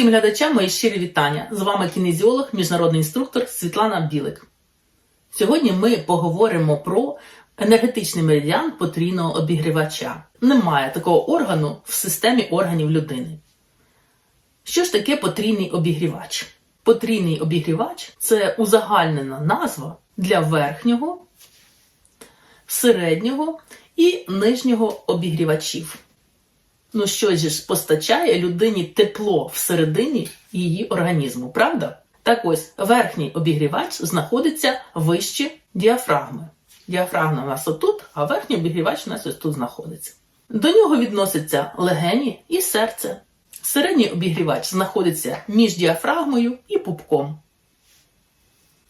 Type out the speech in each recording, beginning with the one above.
Всім глядачам мої щирі вітання. З вами кінезіолог, міжнародний інструктор Світлана Білик. Сьогодні ми поговоримо про енергетичний меридіан потрійного обігрівача. Немає такого органу в системі органів людини. Що ж таке потрійний обігрівач? Потрійний обігрівач це узагальнена назва для верхнього, середнього і нижнього обігрівачів. Ну що ж постачає людині тепло всередині її організму, правда? Так ось верхній обігрівач знаходиться вище діафрагми. Діафрагма у нас отут, а верхній обігрівач у нас ось тут знаходиться. До нього відносяться легені і серце. Середній обігрівач знаходиться між діафрагмою і пупком.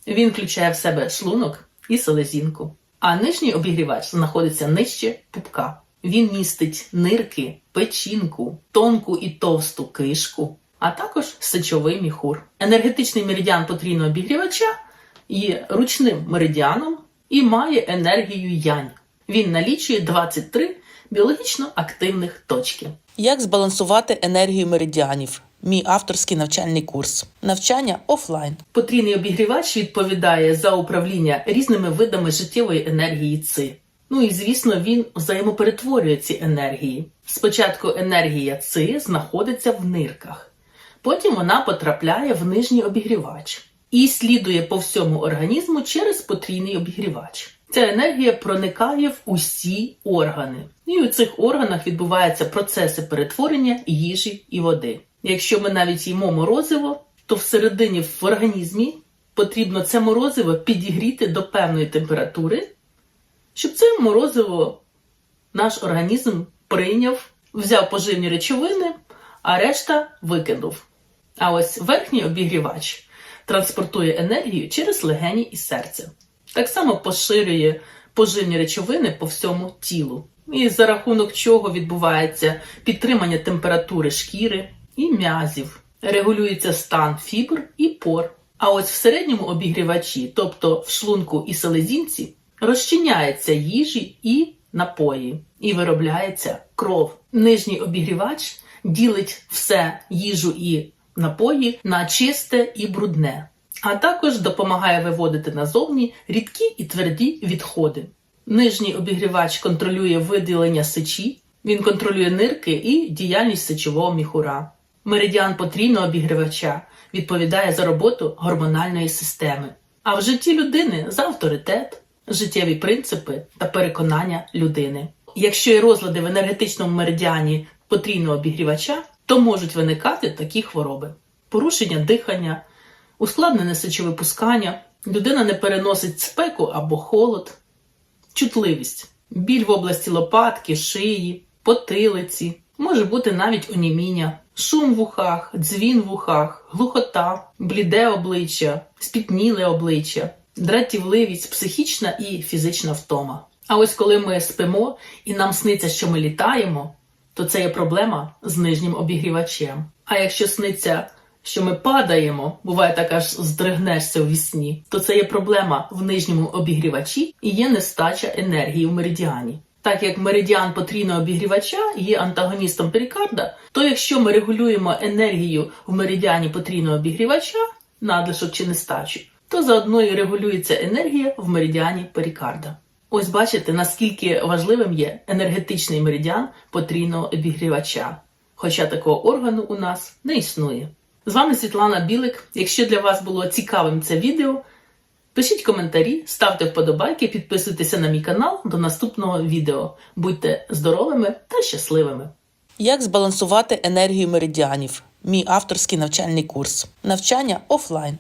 Він включає в себе шлунок і селезінку. А нижній обігрівач знаходиться нижче пупка. Він містить нирки, печінку, тонку і товсту кишку, а також сечовий міхур. Енергетичний меридіан потрійного обігрівача є ручним меридіаном і має енергію янь. Він налічує 23 біологічно активних точки. Як збалансувати енергію меридіанів? Мій авторський навчальний курс. Навчання офлайн. Потрійний обігрівач відповідає за управління різними видами життєвої енергії ЦИ. Ну і звісно, він взаємоперетворює ці енергії. Спочатку енергія ЦИ знаходиться в нирках, потім вона потрапляє в нижній обігрівач і слідує по всьому організму через потрійний обігрівач. Ця енергія проникає в усі органи, і у цих органах відбуваються процеси перетворення їжі і води. Якщо ми навіть їмо морозиво, то всередині в організмі потрібно це морозиво підігріти до певної температури щоб це морозиво наш організм прийняв, взяв поживні речовини, а решта викинув. А ось верхній обігрівач транспортує енергію через легені і серце. Так само поширює поживні речовини по всьому тілу. І за рахунок чого відбувається підтримання температури шкіри і м'язів, регулюється стан фібр і пор. А ось в середньому обігрівачі, тобто в шлунку і селезінці, розчиняється їжі і напої, і виробляється кров. Нижній обігрівач ділить все їжу і напої на чисте і брудне, а також допомагає виводити назовні рідкі і тверді відходи. Нижній обігрівач контролює виділення сечі, він контролює нирки і діяльність сечового міхура. Меридіан потрійного обігрівача відповідає за роботу гормональної системи. А в житті людини за авторитет, життєві принципи та переконання людини. Якщо є розлади в енергетичному меридіані потрійного обігрівача, то можуть виникати такі хвороби: порушення дихання, ускладнене сечовипускання, людина не переносить спеку або холод, чутливість, біль в області лопатки, шиї, потилиці, може бути навіть оніміння, шум в ухах, дзвін в ухах, глухота, бліде обличчя, спітніле обличчя дратівливість, психічна і фізична втома. А ось коли ми спимо і нам сниться, що ми літаємо, то це є проблема з нижнім обігрівачем. А якщо сниться, що ми падаємо, буває так аж здригнешся у вісні, то це є проблема в нижньому обігрівачі і є нестача енергії в меридіані. Так як меридіан потрійного обігрівача є антагоністом перикарда, то якщо ми регулюємо енергію в меридіані потрійного обігрівача, надлишок чи нестачу, то заодно і регулюється енергія в меридіані перикарда. Ось бачите, наскільки важливим є енергетичний меридіан потрійного обігрівача, хоча такого органу у нас не існує. З вами Світлана Білик. Якщо для вас було цікавим це відео, пишіть коментарі, ставте вподобайки, підписуйтеся на мій канал до наступного відео. Будьте здоровими та щасливими! Як збалансувати енергію меридіанів? Мій авторський навчальний курс. Навчання офлайн.